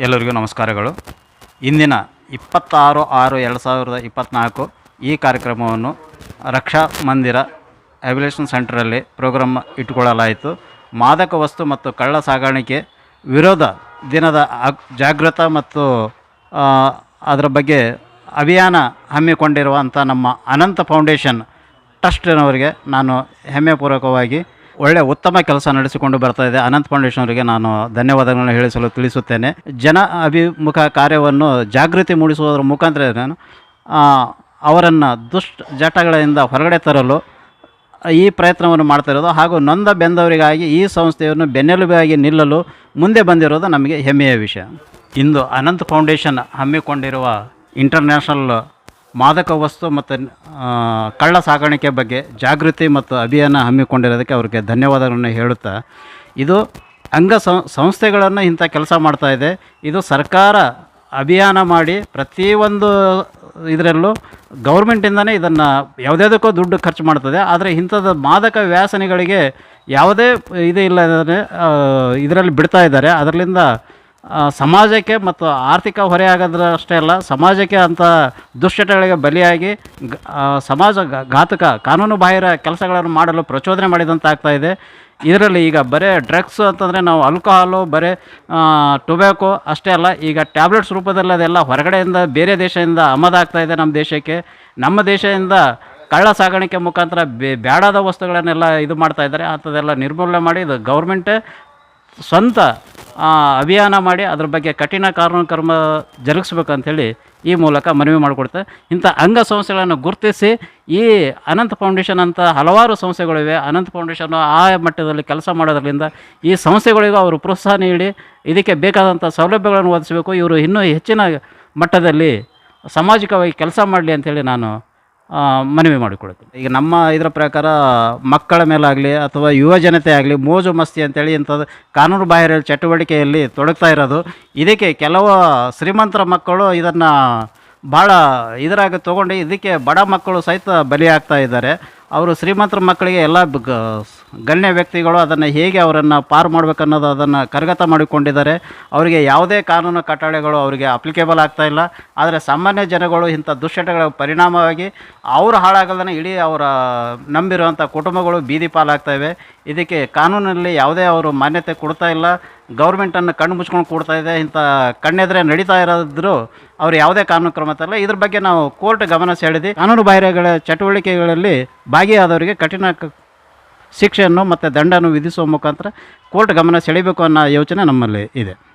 ಎಲ್ಲರಿಗೂ ನಮಸ್ಕಾರಗಳು. ಇಂದಿನ ಇಪ್ಪತ್ತಾರು ಆರು ಎರಡು ಸಾವಿರದ ಇಪ್ಪತ್ತ್ನಾಲ್ಕು ಈ ಕಾರ್ಯಕ್ರಮವನ್ನು ರಕ್ಷಾ ಮಂದಿರ ಅಬಿಲೇಷನ್ ಸೆಂಟ್ರಲ್ಲಿ ಪ್ರೋಗ್ರಾಮ್ ಇಟ್ಟುಕೊಳ್ಳಲಾಯಿತು. ಮಾದಕ ವಸ್ತು ಮತ್ತು ಕಳ್ಳ ಸಾಗಾಣಿಕೆ ವಿರೋಧ ದಿನದ ಜಾಗೃತ ಮತ್ತು ಅದರ ಬಗ್ಗೆ ಅಭಿಯಾನ ಹಮ್ಮಿಕೊಂಡಿರುವಂಥ ನಮ್ಮ ಅನಂತ ಫೌಂಡೇಶನ್ ಟ್ರಸ್ಟ್ನವರಿಗೆ ನಾನು ಹೆಮ್ಮೆಪೂರ್ವಕವಾಗಿ ಒಳ್ಳೆ ಉತ್ತಮ ಕೆಲಸ ನಡೆಸಿಕೊಂಡು ಬರ್ತಾ ಇದೆ. ಅನಂತ್ ಫೌಂಡೇಶನ್ ಅವರಿಗೆ ನಾನು ಧನ್ಯವಾದಗಳನ್ನು ಹೇಳಿಸಲು ತಿಳಿಸುತ್ತೇನೆ. ಜನ ಅಭಿಮುಖ ಕಾರ್ಯವನ್ನು ಜಾಗೃತಿ ಮೂಡಿಸುವುದರ ಮುಖಾಂತರ ನಾನು ಅವರನ್ನು ದುಷ್ಟ ಜಟಗಳಿಂದ ಹೊರಗಡೆ ತರಲು ಈ ಪ್ರಯತ್ನವನ್ನು ಮಾಡ್ತಾ ಇರೋದು. ಹಾಗೂ ನೊಂದ ಬೆಂದವರಿಗಾಗಿ ಈ ಸಂಸ್ಥೆಯನ್ನು ಬೆನ್ನೆಲುಬಾಗಿ ನಿಲ್ಲಲು ಮುಂದೆ ಬಂದಿರೋದು ನಮಗೆ ಹೆಮ್ಮೆಯ ವಿಷಯ. ಇಂದು ಅನಂತ್ ಫೌಂಡೇಶನ್ ಹಮ್ಮಿಕೊಂಡಿರುವ ಇಂಟರ್ನ್ಯಾಷನಲ್ ಮಾದಕ ವಸ್ತು ಮತ್ತು ಕಳ್ಳ ಸಾಗಾಣಿಕೆ ಬಗ್ಗೆ ಜಾಗೃತಿ ಮತ್ತು ಅಭಿಯಾನ ಹಮ್ಮಿಕೊಂಡಿರೋದಕ್ಕೆ ಅವ್ರಿಗೆ ಧನ್ಯವಾದಗಳನ್ನು ಹೇಳುತ್ತಾ, ಇದು ಅಂಗ ಸಂಸ್ಥೆಗಳನ್ನು ಇಂಥ ಕೆಲಸ ಮಾಡ್ತಾ ಇದೆ. ಇದು ಸರ್ಕಾರ ಅಭಿಯಾನ ಮಾಡಿ ಪ್ರತಿಯೊಂದು ಇದರಲ್ಲೂ ಗೌರ್ಮೆಂಟಿಂದನೇ ಇದನ್ನು ಯಾವುದ್ಯಾವುದಕ್ಕೂ ದುಡ್ಡು ಖರ್ಚು ಮಾಡ್ತದೆ. ಆದರೆ ಇಂಥದ್ದು ಮಾದಕ ವ್ಯಾಸನಿಗಳಿಗೆ ಯಾವುದೇ ಇದು ಇಲ್ಲದೇ ಇದರಲ್ಲಿ ಬಿಡ್ತಾ ಇದ್ದಾರೆ. ಅದರಿಂದ ಸಮಾಜಕ್ಕೆ ಮತ್ತು ಆರ್ಥಿಕ ಹೊರೆ ಆಗೋದ್ರಷ್ಟೇ ಅಲ್ಲ, ಸಮಾಜಕ್ಕೆ ಅಂಥ ದುಶ್ಚಟಗಳಿಗೆ ಬಲಿಯಾಗಿ ಸಮಾಜ ಘಾತಕ, ಕಾನೂನು ಬಾಹಿರ ಕೆಲಸಗಳನ್ನು ಮಾಡಲು ಪ್ರಚೋದನೆ ಮಾಡಿದಂತೆ ಆಗ್ತಾ ಇದೆ. ಇದರಲ್ಲಿ ಈಗ ಬರೇ ಡ್ರಗ್ಸ್ ಅಂತಂದರೆ ನಾವು ಆಲ್ಕೋಹಾಲು ಬರೀ ಟೊಬ್ಯಾಕೋ ಅಷ್ಟೇ ಅಲ್ಲ, ಈಗ ಟ್ಯಾಬ್ಲೆಟ್ಸ್ ರೂಪದಲ್ಲಿ ಅದೆಲ್ಲ ಹೊರಗಡೆಯಿಂದ, ಬೇರೆ ದೇಶದಿಂದ ಆಮದಾಗ್ತಾ ಇದೆ ನಮ್ಮ ದೇಶಕ್ಕೆ. ನಮ್ಮ ದೇಶದಿಂದ ಕಳ್ಳ ಸಾಗಾಣಿಕೆ ಮುಖಾಂತರ ಬೇ ಬೇಡಾದ ವಸ್ತುಗಳನ್ನೆಲ್ಲ ಇದು ಮಾಡ್ತಾ ಇದ್ದಾರೆ. ಅಂಥದ್ದೆಲ್ಲ ನಿರ್ಮೂಲನೆ ಮಾಡಿ ಇದು ಗೌರ್ಮೆಂಟೇ ಸ್ವಂತ ಅಭಿಯಾನ ಮಾಡಿ ಅದ್ರ ಬಗ್ಗೆ ಕಠಿಣ ಕಾನೂನು ಕ್ರಮ ಜರುಗಿಸ್ಬೇಕಂಥೇಳಿ ಈ ಮೂಲಕ ಮನವಿ ಮಾಡಿಕೊಡ್ತೆ, ಇಂಥ ಅಂಗ ಸಂಸ್ಥೆಗಳನ್ನು ಗುರುತಿಸಿ ಈ ಅನಂತ ಫೌಂಡೇಶನ್ ಅಂತ ಹಲವಾರು ಸಂಸ್ಥೆಗಳಿವೆ. ಅನಂತ ಫೌಂಡೇಶನ್ ಆ ಮಟ್ಟದಲ್ಲಿ ಕೆಲಸ ಮಾಡೋದ್ರಿಂದ ಈ ಸಂಸ್ಥೆಗಳಿಗೂ ಅವರು ಪ್ರೋತ್ಸಾಹ ನೀಡಿ, ಇದಕ್ಕೆ ಬೇಕಾದಂಥ ಸೌಲಭ್ಯಗಳನ್ನು ಒದಗಿಸಬೇಕು. ಇವರು ಇನ್ನೂ ಹೆಚ್ಚಿನ ಮಟ್ಟದಲ್ಲಿ ಸಾಮಾಜಿಕವಾಗಿ ಕೆಲಸ ಮಾಡಲಿ ಅಂಥೇಳಿ ನಾನು ಮನವಿ ಮಾಡಿಕೊಳ್ಳುತ್ತೆ. ಈಗ ನಮ್ಮ ಇದರ ಪ್ರಕಾರ ಮಕ್ಕಳ ಮೇಲಾಗಲಿ ಅಥವಾ ಯುವ ಜನತೆ ಆಗಲಿ ಮೋಜು ಮಸ್ತಿ ಅಂತೇಳಿ ಇಂಥದ್ದು ಕಾನೂನು ಬಾಹಿರ ಚಟುವಟಿಕೆಯಲ್ಲಿ ತೊಡಗ್ತಾ ಇರೋದು. ಇದಕ್ಕೆ ಕೆಲವು ಶ್ರೀಮಂತರ ಮಕ್ಕಳು ಇದನ್ನು ಭಾಳ ಇದರಾಗ ತೊಗೊಂಡು ಇದಕ್ಕೆ ಬಡ ಮಕ್ಕಳು ಸಹಿತ ಬಲಿಯಾಗ್ತಾ ಇದ್ದಾರೆ. ಅವರು ಶ್ರೀಮಂತರ ಮಕ್ಕಳಿಗೆ ಎಲ್ಲ ಗಣ್ಯ ವ್ಯಕ್ತಿಗಳು ಅದನ್ನು ಹೇಗೆ ಅವರನ್ನು ಪಾರು ಮಾಡಬೇಕನ್ನೋದು ಅದನ್ನು ಕರಗತ ಮಾಡಿಕೊಂಡಿದ್ದಾರೆ. ಅವರಿಗೆ ಯಾವುದೇ ಕಾನೂನು ಕಟ್ಟಳೆಗಳು ಅವರಿಗೆ ಅಪ್ಲಿಕೇಬಲ್ ಆಗ್ತಾ ಇಲ್ಲ. ಆದರೆ ಸಾಮಾನ್ಯ ಜನಗಳು ಇಂಥ ದುಶ್ಚಟಗಳ ಪರಿಣಾಮವಾಗಿ ಅವರು ಹಾಳಾಗಲ್ದೇ ಇಡೀ ಅವರ ನಂಬಿರುವಂಥ ಕುಟುಂಬಗಳು ಬೀದಿ ಪಾಲಾಗ್ತಾಯಿವೆ ಇದಕ್ಕೆ ಕಾನೂನಲ್ಲಿ ಯಾವುದೇ ಅವರು ಮಾನ್ಯತೆ ಕೊಡ್ತಾ ಇಲ್ಲ. ಗೌರ್ಮೆಂಟನ್ನು ಕಣ್ಣು ಮುಚ್ಕೊಂಡು ಕೊಡ್ತಾ ಇದೆ. ಇಂಥ ಕಣ್ಣೆದ್ರೆ ನಡೀತಾ ಇರೋದ್ರು ಅವ್ರು ಯಾವುದೇ ಕಾನೂನು ಕ್ರಮ ತರಲ್ಲ. ಇದ್ರ ಬಗ್ಗೆ ನಾವು ಕೋರ್ಟ್ ಗಮನ ಸೆಳೆದು ಕಾನೂನು ಬಾಹಿರಗಳ ಚಟುವಟಿಕೆಗಳಲ್ಲಿ ಭಾಗಿಯಾದವರಿಗೆ ಕಠಿಣ ಕ- ಶಿಕ್ಷೆಯನ್ನು ಮತ್ತು ದಂಡವನ್ನು ವಿಧಿಸುವ ಮುಖಾಂತರ ಕೋರ್ಟ್ ಗಮನ ಸೆಳೆಯಬೇಕು ಅನ್ನೋ ಯೋಚನೆ ನಮ್ಮಲ್ಲಿ ಇದೆ.